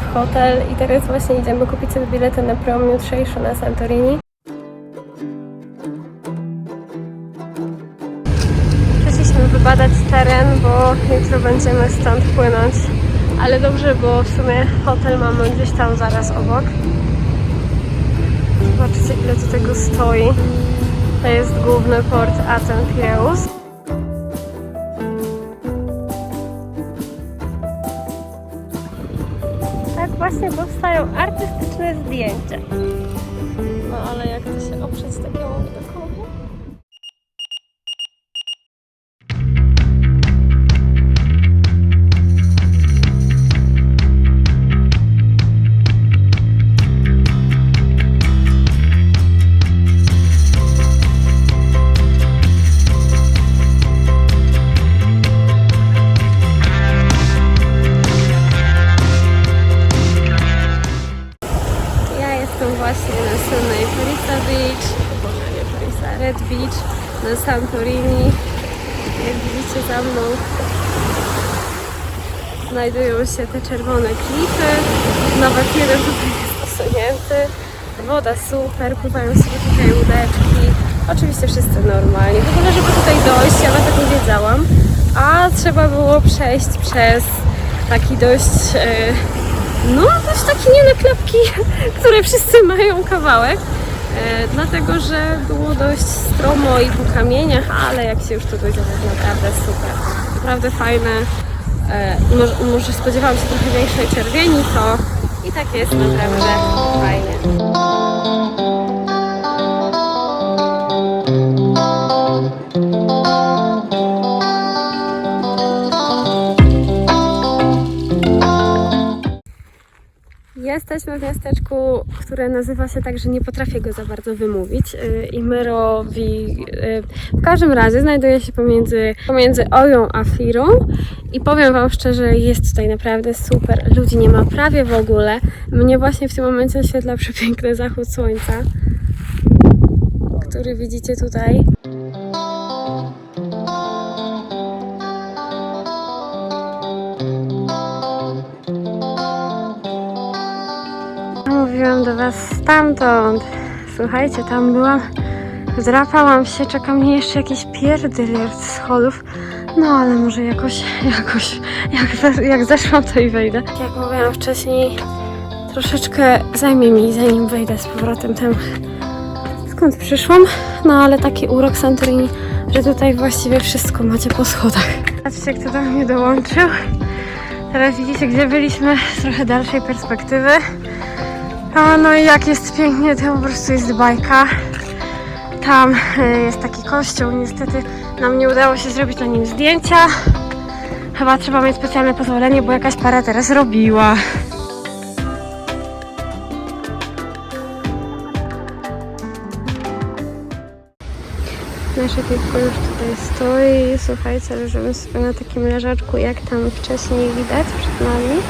w hotel i teraz właśnie idziemy kupić sobie bilety na prom jutrzejszy na Santorini. Przyszliśmy wybadać teren, bo jutro będziemy stąd płynąć. Ale dobrze, bo w sumie hotel mamy gdzieś tam zaraz obok. Zobaczcie ile tu tego stoi. To jest główny port Aten Pireus. Powstają artystyczne zdjęcia. No ale jak to się oprzeć takiemu znajdują się te czerwone klify. Nawet jeden tutaj jest usunięty. Woda super, pływają sobie tutaj łódeczki. Oczywiście wszyscy normalni. W ogóle, żeby tutaj dojść, ja nawet nie wiedziałam. A trzeba było przejść przez taki dość... e, no, też takie nie naklepki, które wszyscy mają kawałek. E, dlatego, że było dość stromo i po kamieniach, ale jak się już tu dojdzie, jest naprawdę super. Naprawdę fajne. E, może, może spodziewałam się trochę większej czerwieni, to i tak jest naprawdę fajnie. Jesteśmy w miasteczku, które nazywa się tak, że nie potrafię go za bardzo wymówić. Yy, Imerowi. Yy, w każdym razie znajduje się pomiędzy, pomiędzy Oją a Firą. I powiem Wam szczerze, jest tutaj naprawdę super. Ludzi nie ma prawie w ogóle. Mnie właśnie w tym momencie oświetla przepiękny zachód słońca, który widzicie tutaj. Mówiłam do Was stamtąd. Słuchajcie, tam byłam, zdrapałam się, czeka mnie jeszcze jakiś pierdyliard schodów. No ale może jakoś, jakoś, jak, jak zeszłam, to i wejdę. Jak mówiłam wcześniej, troszeczkę zajmie mi, zanim wejdę z powrotem tam, skąd przyszłam. No ale taki urok Santorini, że tutaj właściwie wszystko macie po schodach. Patrzcie, kto do mnie dołączył. Teraz widzicie, gdzie byliśmy z trochę dalszej perspektywy. A, no i jak jest pięknie, to po prostu jest bajka. Tam e, jest taki kościół, niestety nam nie udało się zrobić na nim zdjęcia. Chyba trzeba mieć specjalne pozwolenie, bo jakaś para teraz robiła. Nasze piwko już tutaj stoi. Słuchajcie, leżymy sobie na takim leżaczku, jak tam wcześniej widać przed nami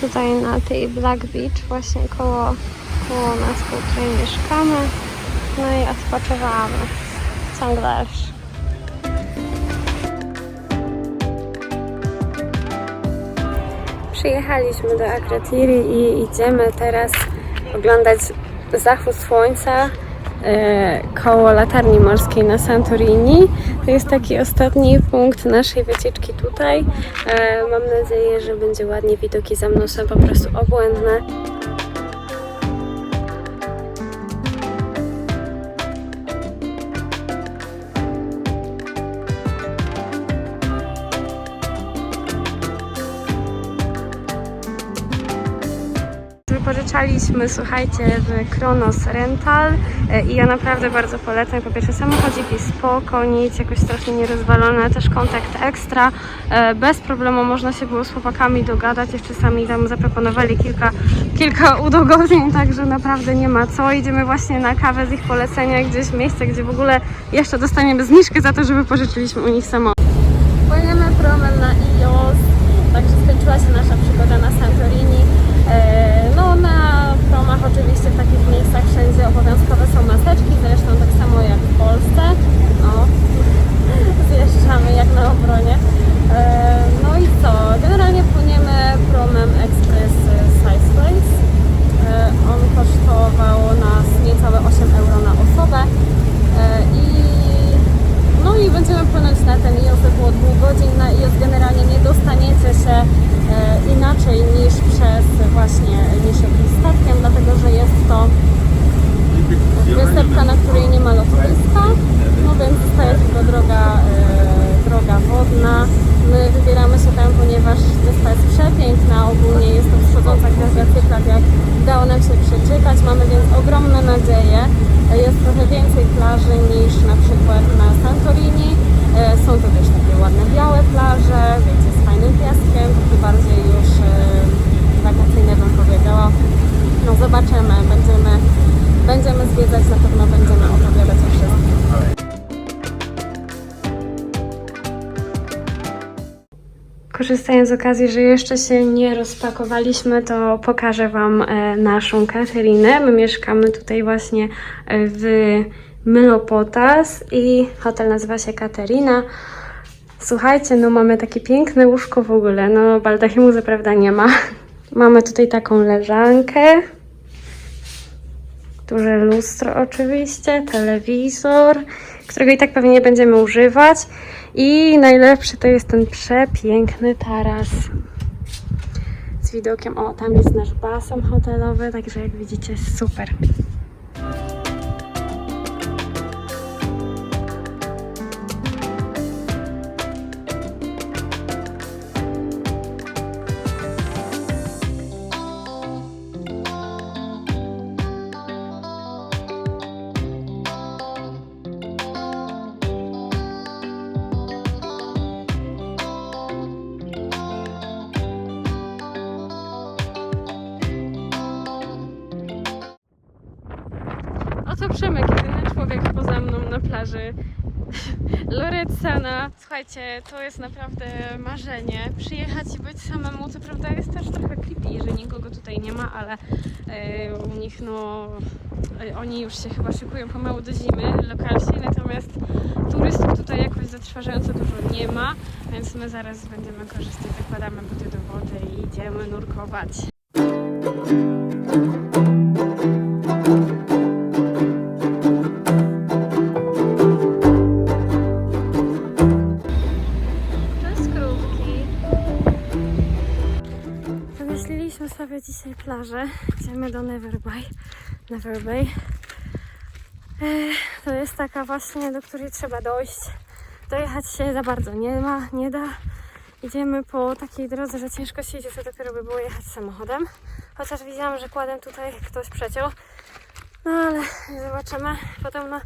tutaj na tej Black Beach, właśnie koło, koło nas, koło której mieszkamy. No i odpoczywamy. Ciągle. Przyjechaliśmy do Akratiri i idziemy teraz oglądać zachód słońca koło latarni morskiej na Santorini. To jest taki ostatni punkt naszej wycieczki tutaj. E, mam nadzieję, że będzie ładnie. Widoki za mną są po prostu obłędne. Wypożyczaliśmy, słuchajcie, w Kronos Rental e, i ja naprawdę bardzo polecam. Po pierwsze samochodzik jest spoko, nic jakoś strasznie nierozwalone, też kontakt ekstra. E, Bez problemu można się było z chłopakami dogadać, jeszcze sami tam zaproponowali kilka, kilka udogodnień, także naprawdę nie ma co. Idziemy właśnie na kawę z ich polecenia, gdzieś miejsce, gdzie w ogóle jeszcze dostaniemy zniżkę za to, że wypożyczyliśmy u nich samochód. Płyniemy promem na Ios, także skończyła się nasza na escovação uma nadzieje. Jest trochę więcej plaży niż na przykład na Santorini. E, Są to też takie ładne białe plaże, wiecie, z fajnym piaskiem, takie bardziej już e, wakacyjne bym powiedziała. No zobaczymy, będziemy, będziemy zwiedzać, na pewno będziemy opowiadać o wszystkim. Korzystając z okazji, że jeszcze się nie rozpakowaliśmy, to pokażę Wam e, naszą Katerinę. My mieszkamy tutaj właśnie e, w Mylopotas i hotel nazywa się Katerina. Słuchajcie, no mamy takie piękne łóżko w ogóle. No baldachimu co prawda nie ma. Mamy tutaj taką leżankę. Duże lustro oczywiście, telewizor, którego i tak pewnie nie będziemy używać. I najlepszy to jest ten przepiękny taras z widokiem. O, tam jest nasz basen hotelowy, także jak widzicie, super. Oto Przemek, jedyny człowiek poza mną na plaży. Loretsana. Słuchajcie, to jest naprawdę marzenie. Przyjechać i być samemu, co prawda jest też trochę creepy, że nikogo tutaj nie ma, ale e, u nich no... e, Oni już się chyba szykują pomału do zimy, lokalsi, natomiast turystów tutaj jakoś zatrważająco dużo nie ma, więc my zaraz będziemy korzystać, zakładamy buty do wody i idziemy nurkować. Plażę. Idziemy do Neverbay. Neverbay. Ech, To jest taka właśnie, do której trzeba dojść. Dojechać się za bardzo nie ma, nie da. Idziemy po takiej drodze, że ciężko się idzie, to dopiero by było jechać samochodem. Chociaż widziałam, że kładem tutaj ktoś przeciął. No ale zobaczymy. Potem na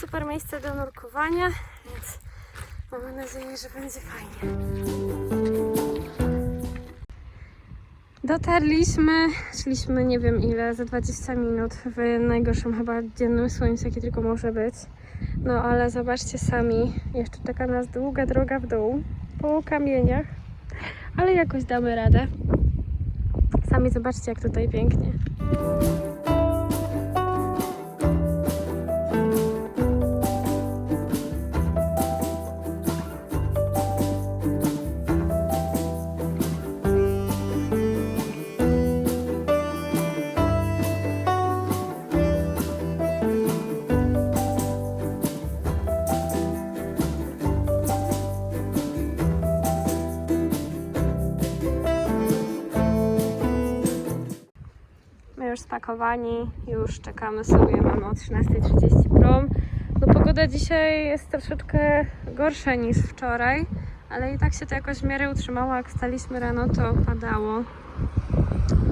super miejsce do nurkowania, więc Mamy nadzieję, że będzie fajnie. Dotarliśmy, szliśmy nie wiem ile, za 20 minut w najgorszym chyba dziennym słońcu, jakie tylko może być. No ale zobaczcie sami, jeszcze czeka nas długa droga w dół, po kamieniach, ale jakoś damy radę. Sami zobaczcie, jak tutaj pięknie. Już spakowani, już czekamy sobie, mamy o 13.30 prom. No pogoda dzisiaj jest troszeczkę gorsza niż wczoraj, ale i tak się to jakoś w miarę utrzymało. Jak wstaliśmy rano, to padało.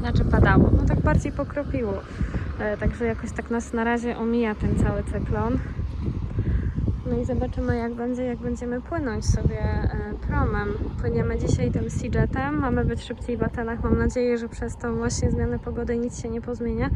Znaczy padało, no tak bardziej pokropiło. E, Także jakoś tak nas na razie omija ten cały cyklon. No i zobaczymy jak będzie, jak będziemy płynąć sobie e, promem. Płyniemy dzisiaj tym Sea-Jetem, mamy być szybciej w Atenach. Mam nadzieję, że przez tą właśnie zmianę pogody nic się nie pozmienia.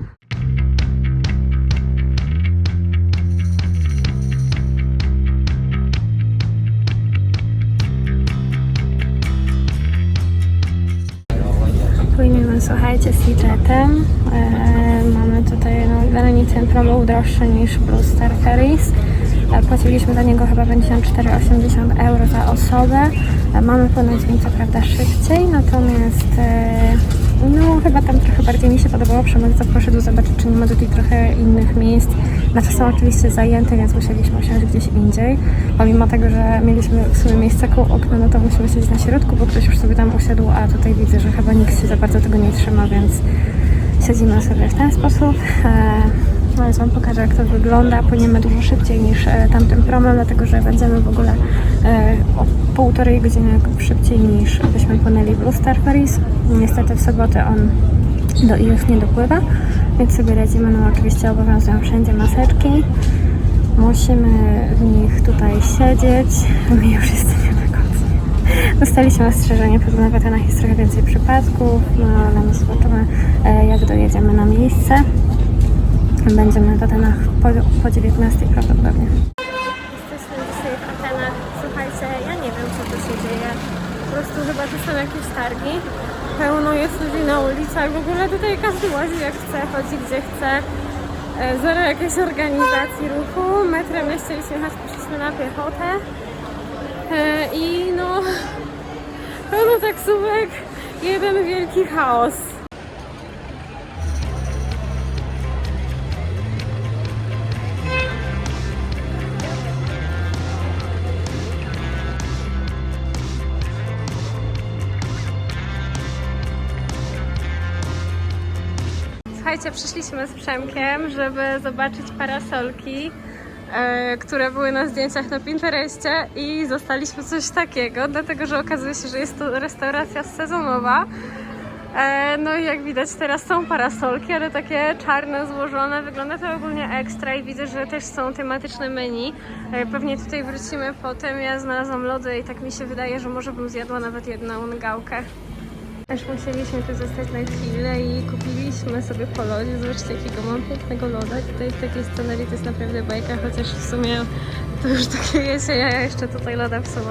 Płyniemy, słuchajcie, Sea-Jetem. E, mamy tutaj no, granicę promu droższy niż Blue Ferries. E, Płaciliśmy za niego chyba 54,80 euro za osobę. E, Mamy płynąć nim co prawda szybciej, natomiast e, no chyba tam trochę bardziej mi się podobało. Przemek poszedł zobaczyć, czy nie ma tutaj trochę innych miejsc. Znaczy są oczywiście zajęte, więc musieliśmy usiąść gdzieś indziej. Pomimo tego, że mieliśmy w sumie miejsce koło okna, no to musimy siedzieć na środku, bo ktoś już sobie tam usiadł, a tutaj widzę, że chyba nikt się za bardzo tego nie trzyma, więc siedzimy sobie w ten sposób. Zaraz Wam pokażę, jak to wygląda. Płyniemy dużo szybciej niż e, tamtym promem, dlatego że będziemy w ogóle e, o półtorej godziny szybciej niż byśmy płynęli w Blue Star Ferries. Niestety w sobotę on do ich nie dopływa, więc sobie radzimy. No oczywiście obowiązują wszędzie maseczki. Musimy w nich tutaj siedzieć. My już jesteśmy wygodni. Dostaliśmy ostrzeżenie, pewno na jest trochę więcej przypadków, no ale my zobaczymy, e, jak dojedziemy na miejsce. Będziemy w Atenach po, po 19 prawdopodobnie. Jesteśmy dzisiaj w Atenach. Słuchajcie, ja nie wiem, co tu się dzieje. Po prostu chyba tu są jakieś targi. Pełno jest ludzi na ulicach. W ogóle tutaj każdy łazi jak chce, chodzi gdzie chce. E, Zero jakiejś organizacji ruchu. Metrem nie chcieliśmy jechać, poszliśmy na piechotę. E, I no, pełno taksówek, jeden wielki chaos. Słuchajcie, przyszliśmy z Przemkiem, żeby zobaczyć parasolki, e, które były na zdjęciach na Pinterestie i zostaliśmy coś takiego, dlatego że okazuje się, że jest to restauracja sezonowa. E, no i jak widać teraz są parasolki, ale takie czarne, złożone. Wygląda to ogólnie ekstra i widzę, że też są tematyczne menu. E, pewnie tutaj wrócimy potem. Ja znalazłam lody i tak mi się wydaje, że może bym zjadła nawet jedną gałkę. Aż musieliśmy tu zostać na chwilę i kupiliśmy sobie po lodzie. Zobaczcie jakiego mam pięknego loda. Tutaj w takiej scenerii to jest naprawdę bajka, chociaż w sumie to już takie a ja jeszcze tutaj loda w sobą.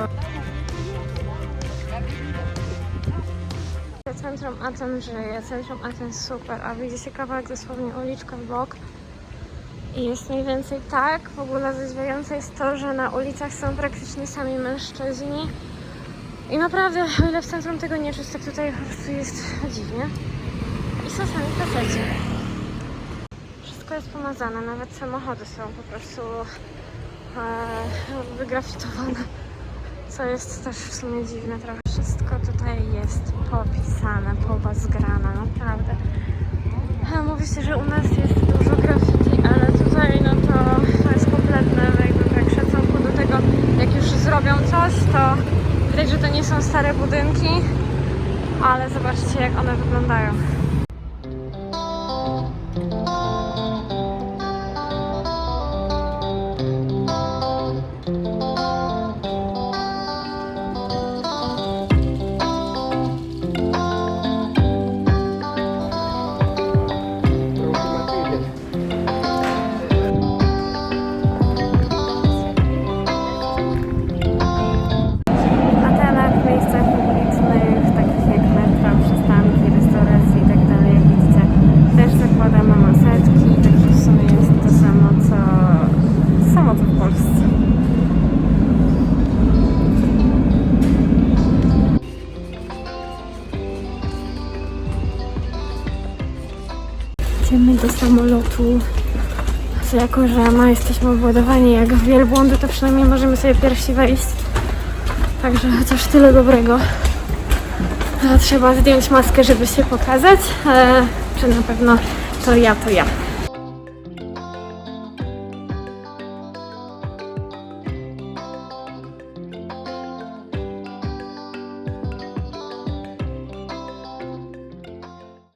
Centrum Aten żyje, centrum Aten super, a widzicie kawałek dosłownie uliczka w bok. I jest mniej więcej tak. W ogóle zadziwiające jest to, że na ulicach są praktycznie sami mężczyźni. I naprawdę, o ile w centrum tego nie czuć, tak tutaj po prostu jest dziwnie. I są sami faceci. Wszystko jest pomazane, nawet samochody są po prostu e, wygrafitowane. Co jest też w sumie dziwne trochę. Wszystko tutaj jest popisane, pobazgrane, naprawdę. E, Mówi się, że u nas jest dużo graffiti, ale tutaj no to, to jest kompletne jakby brak szacunku do tego, jak już zrobią coś, to widać, że to nie są stare budynki, ale zobaczcie jak Idziemy do samolotu. że Jako, że ma jesteśmy obładowani jak w wielbłądy, to przynajmniej możemy sobie pierwsi wejść. Także chociaż tyle dobrego. Trzeba zdjąć maskę, żeby się pokazać. E, czy na pewno to ja, to ja.